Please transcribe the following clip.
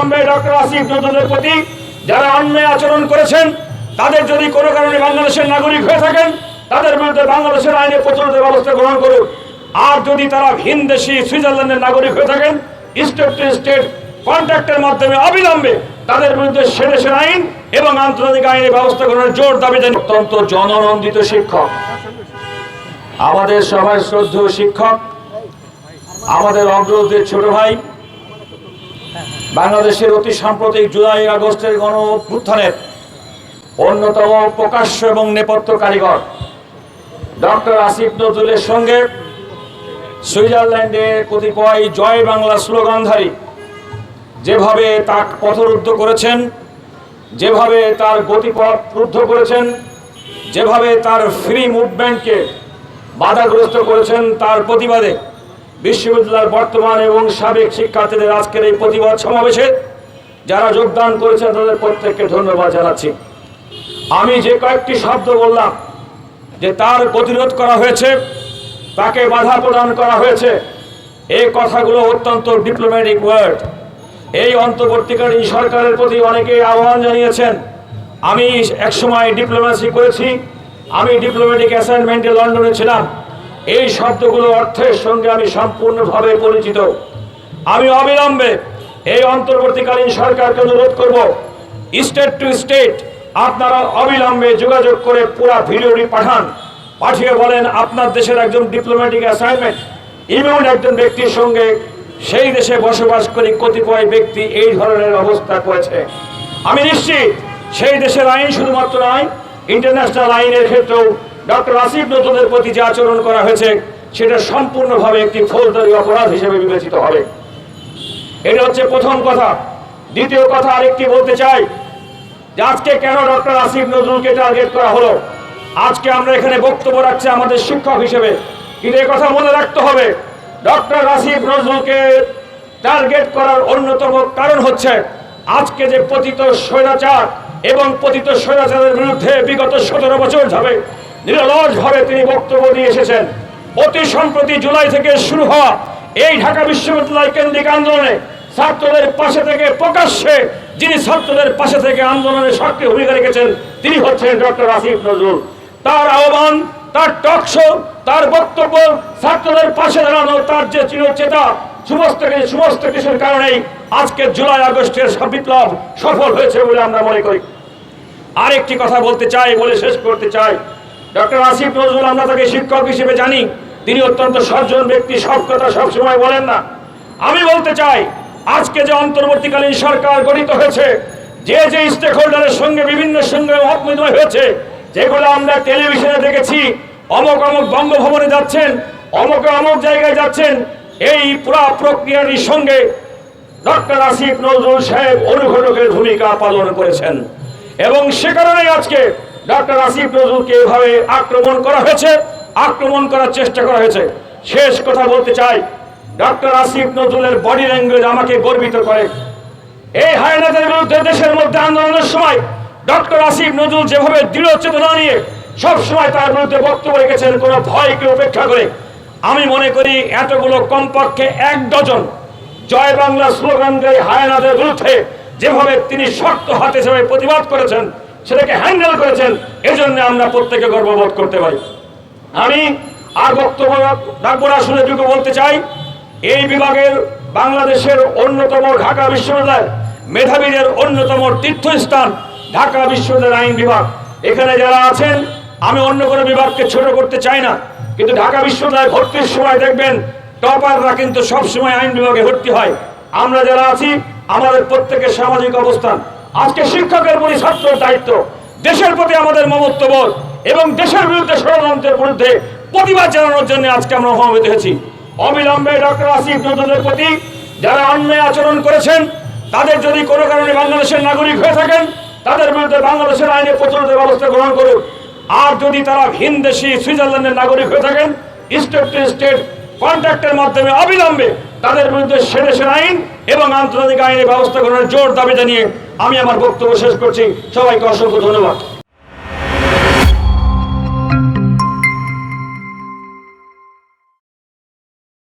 অবিলম্বে ডক্টর আসিফ নজরুলের প্রতি যারা অন্যায় আচরণ করেছেন, তাদের যদি কোনো কারণে বাংলাদেশের নাগরিক হয়ে থাকেন, তাদের বিরুদ্ধে বাংলাদেশের আইনে প্রচলিত ব্যবস্থা গ্রহণ আর যদি তারা সুইজারল্যান্ডের নাগরিক হয়ে থাকেন, স্টেট টু স্টেট কন্ট্রাক্টের মাধ্যমে অবিলম্বে তাদের বিরুদ্ধে আইন এবং আন্তর্জাতিক আইনের ব্যবস্থা গ্রহণের জোর দাবি অত্যন্ত জননন্দিত শিক্ষক। আমাদের সবাই শ্রদ্ধেয় শিক্ষক, আমাদের অগ্রজের ছোট ভাই বাংলাদেশের অতি সাম্প্রতিক জুলাই আগস্টের গণ অভ্যুত্থানের অন্যতম প্রকাশ্য এবং নেপথ্য কারিগর ডক্টর আসিফ নজরুলের সঙ্গে সুইজারল্যান্ডে কতিপয় জয় বাংলা স্লোগানধারী যেভাবে তাক পথরুদ্ধ করেছেন, যেভাবে তার গতিপথ রুদ্ধ করেছেন, যেভাবে তার ফ্রি মুভমেন্টকে বাধাগ্রস্ত করেছেন তার প্রতিবাদে বিশ্ববিদ্যালয়ের বর্তমান এবং সাবেক শিক্ষার্থীদের আজকের এই প্রতিবাদ সমাবেশে যারা যোগদান করেছেন তাদের প্রত্যেককে ধন্যবাদ জানাচ্ছি। আমি যে কয়েকটি শব্দ বললাম যে তার প্রতিরোধ করা হয়েছে, তাকে বাধা প্রদান করা হয়েছে, এই কথাগুলো অত্যন্ত ডিপ্লোম্যাটিক ওয়ার্ড এই অন্তর্বর্তীকালীন সরকারের প্রতি অনেকে আহ্বান জানিয়েছেন। আমি একসময় ডিপ্লোমেসি করেছি, আমি ডিপ্লোম্যাটিক অ্যাসাইনমেন্টে লন্ডনে ছিলাম। এই শব্দগুলো অর্থের সঙ্গে আমি সম্পূর্ণভাবে পরিচিত। আমি অবিলম্বে এই অন্তর্বর্তীকালীন সরকারকে অনুরোধ করব, স্টেট টু স্টেট আপনারা অবিলম্বে যোগাযোগ করে পুরো ভিডিওটি পাঠান। পাঠিয়ে বলেন আপনার দেশের একজন ডিপ্লোম্যাটিক অ্যাসাইনমেন্ট ইমিউন একজন ব্যক্তির সঙ্গে সেই দেশে বসবাস করি, কতিপয় ব্যক্তি এই ধরনের অবস্থা করেছে। আমি নিশ্চিত সেই দেশের আইন শুধুমাত্র নয় ইন্টারন্যাশনাল আইনের ক্ষেত্রেও ডক্টর আসিফ নজরুলের প্রতি যে আচরণ করা হয়েছে, সেটা সম্পূর্ণভাবে একটি ফৌজদারি অপরাধ হিসেবে বিবেচিত হবে। এটা হচ্ছে প্রথম কথা। দ্বিতীয় কথা আরেকটি বলতে চাই, যে আজকে কেন ডক্টর আসিফ নজরুলকে টার্গেট করা হলো? আজকে আমরা এখানে বক্তব্য রাখছি আমাদের শিক্ষক হিসেবে। কিন্তু কথা মনে রাখতে হবে, ডক্টর আসিফ নজরুলকে টার্গেট করার অন্যতম কারণ হচ্ছে, আজকে যে পতিত স্বৈরাচার এবং পতিত স্বৈরাচারের বিরুদ্ধে বিগত সতেরো বছর ধরে নিরলসভাবে তিনি বক্তব্য দিয়ে এসেছেন। অতি সম্প্রতি জুলাই থেকে শুরু হওয়া এই ঢাকা বিশ্ববিদ্যালয় কেন্দ্রিক আন্দোলনে ছাত্রদের পাশে থেকে প্রকাশ্যে যিনি ছাত্রদের পাশে থেকে আন্দোলনে সক্রিয় ভূমিকা রেখেছেন, তিনি হচ্ছেন ডক্টর আসিফ নজরুল। তার আহ্বান, তার টকশো তার বক্তব্য ছাত্রদের পাশে দাঁড়ানো, তার যে চিরচেতা সমস্ত সমস্ত কিছুর কারণেই আজকে জুলাই আগস্টের বিপ্লব সফল হয়েছে বলে আমরা মনে করি। আরেকটি কথা বলতে চাই, বলে শেষ করতে চাই। ডক্টর আসিফ নজরুল আমরা তাকে শিক্ষক হিসেবে জানি। তিনি অত্যন্ত সজ্জন ব্যক্তি, সব কথা সবসময় বলেন না। আমি বলতে চাই, আজকে যে অন্তর্বর্তীকালীন সরকার গঠিত হয়েছে, যে যে স্টেক হোল্ডারের সঙ্গে, বিভিন্ন সঙ্গে মত হয়েছে, যেগুলো আমরা টেলিভিশনে দেখেছি, অমক অমক বঙ্গভবনে যাচ্ছেন, অমক অমক জায়গায় যাচ্ছেন, এই পুরা প্রক্রিয়াটির সঙ্গে ডক্টর আসিফ নজরুল সাহেব অনুঘটকের ভূমিকা পালন করেছেন। এবং সে কারণে আজকে ডক্টর আসিফ নজরুলকে এভাবে আক্রমণ করা হয়েছে, আক্রমণ করার চেষ্টা করা হয়েছে। শেষ কথা বলতে চাই ডক্টর আসিফ নজরুলের বডি ল্যাঙ্গুয়েজ আমাকে গর্বিত করে। এই হায়নাদের বিরুদ্ধে দেশের মধ্যে আন্দোলনের সময় ডক্টর আসিফ নজরুল যেভাবে দৃঢ় চেতনা নিয়ে সব সময় তার বিরুদ্ধে বক্তব্য রেখেছেন, কোনো ভয়কে উপেক্ষা করে। আমি মনে করি এতগুলো কমপক্ষে এক ডজন জয় বাংলা স্লোগান দেয় হায়নাদের বিরুদ্ধে, যেভাবে তিনি শক্ত হাতে সেভাবে প্রতিবাদ করেছেন। সেটাকে হ্যান্ডেল করেছেন, এজন্য আমরা প্রত্যেকে গর্ববোধ করতে পারি। আমি আর বক্তব্য রাখব না, শুনে যুগে বলতে চাই। এই বিভাগের বাংলাদেশের অন্যতম ঢাকা বিশ্ববিদ্যালয়, মেধাবীদের অন্যতম তীর্থস্থান ঢাকা বিশ্ববিদ্যালয় আইন বিভাগ। এখানে যারা আছেন, আমি অন্য কোনো বিভাগকে ছোট করতে চাই না, কিন্তু ঢাকা বিশ্ববিদ্যালয় ভর্তির সময় দেখবেন, টপাররা কিন্তু সবসময় আইন বিভাগে ভর্তি হয়। আমরা যারা আছি, আমাদের প্রত্যেকের সামাজিক অবস্থান আজকে শিক্ষকের প্রতি ছাত্রের দায়িত্ব, দেশের প্রতি আমাদের মমত্ববোধ এবং দেশের বিরুদ্ধে ষড়যন্ত্রের বিরুদ্ধে প্রতিবাদ জানানোর জন্য আজকে আমরা সমবেত হয়েছি। অবিলম্বে ডক্টর আসিফ নজরুলের প্রতি যারা অন্যায় আচরণ করেছেন, তাদের যদি কোনো কারণে বাংলাদেশের নাগরিক হয়ে থাকেন, তাদের বিরুদ্ধে বাংলাদেশের আইনে প্রচলিত ব্যবস্থা গ্রহণ করুন। আর যদি তারা ভিনদেশি সুইজারল্যান্ডের নাগরিক হয়ে থাকেন স্টেট টু স্টেট কন্ট্রাক্টের মাধ্যমে অবিলম্বে তাদের বিরুদ্ধে সে দেশের আইন এবং আন্তর্জাতিক আইনের ব্যবস্থা গ্রহণের জোর দাবি জানিয়ে আমি আমার বক্তব্য শেষ করছি। সবাইকে অসংখ্য ধন্যবাদ।